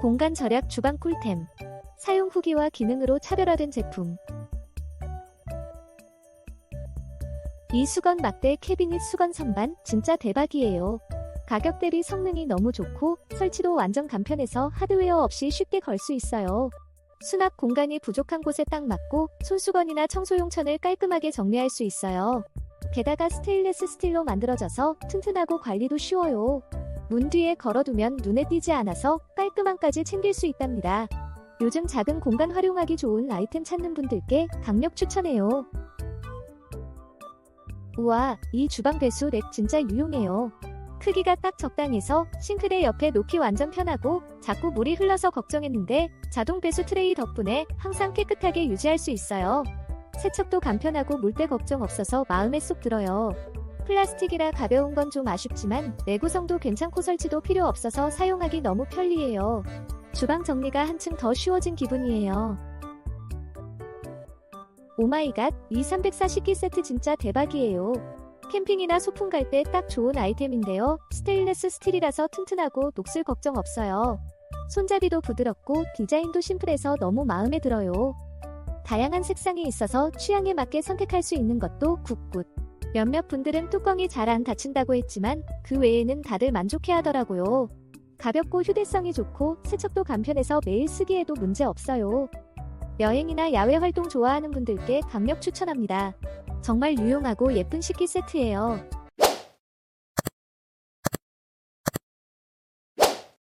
공간 절약 주방 꿀템. 사용 후기와 기능으로 차별화된 제품. 이 수건 막대 캐비닛 수건 선반 진짜 대박이에요. 가격 대비 성능이 너무 좋고 설치도 완전 간편해서 하드웨어 없이 쉽게 걸 수 있어요. 수납 공간이 부족한 곳에 딱 맞고 손수건이나 청소용 천을 깔끔하게 정리할 수 있어요. 게다가 스테인레스 스틸로 만들어져서 튼튼하고 관리도 쉬워요. 문 뒤에 걸어두면 눈에 띄지 않아서 깔끔함까지 챙길 수 있답니다. 요즘 작은 공간 활용하기 좋은 아이템 찾는 분들께 강력 추천해요. 우와, 이 주방 배수 랩 진짜 유용해요. 크기가 딱 적당해서 싱크대 옆에 놓기 완전 편하고 자꾸 물이 흘러서 걱정했는데 자동 배수 트레이 덕분에 항상 깨끗하게 유지할 수 있어요. 세척도 간편하고 물때 걱정 없어서 마음에 쏙 들어요. 플라스틱이라 가벼운 건 좀 아쉽지만 내구성도 괜찮고 설치도 필요 없어서 사용하기 너무 편리해요. 주방 정리가 한층 더 쉬워진 기분이에요. 오마이갓, 이 340기 세트 진짜 대박이에요. 캠핑이나 소풍 갈 때 딱 좋은 아이템인데요. 스테인레스 스틸이라서 튼튼하고 녹슬 걱정 없어요. 손잡이도 부드럽고 디자인도 심플해서 너무 마음에 들어요. 다양한 색상이 있어서 취향에 맞게 선택할 수 있는 것도 굿굿. 몇몇 분들은 뚜껑이 잘 안 닫힌다고 했지만 그 외에는 다들 만족해 하더라고요. 가볍고 휴대성이 좋고 세척도 간편해서 매일 쓰기에도 문제 없어요. 여행이나 야외 활동 좋아하는 분들께 강력 추천합니다. 정말 유용하고 예쁜 식기 세트예요.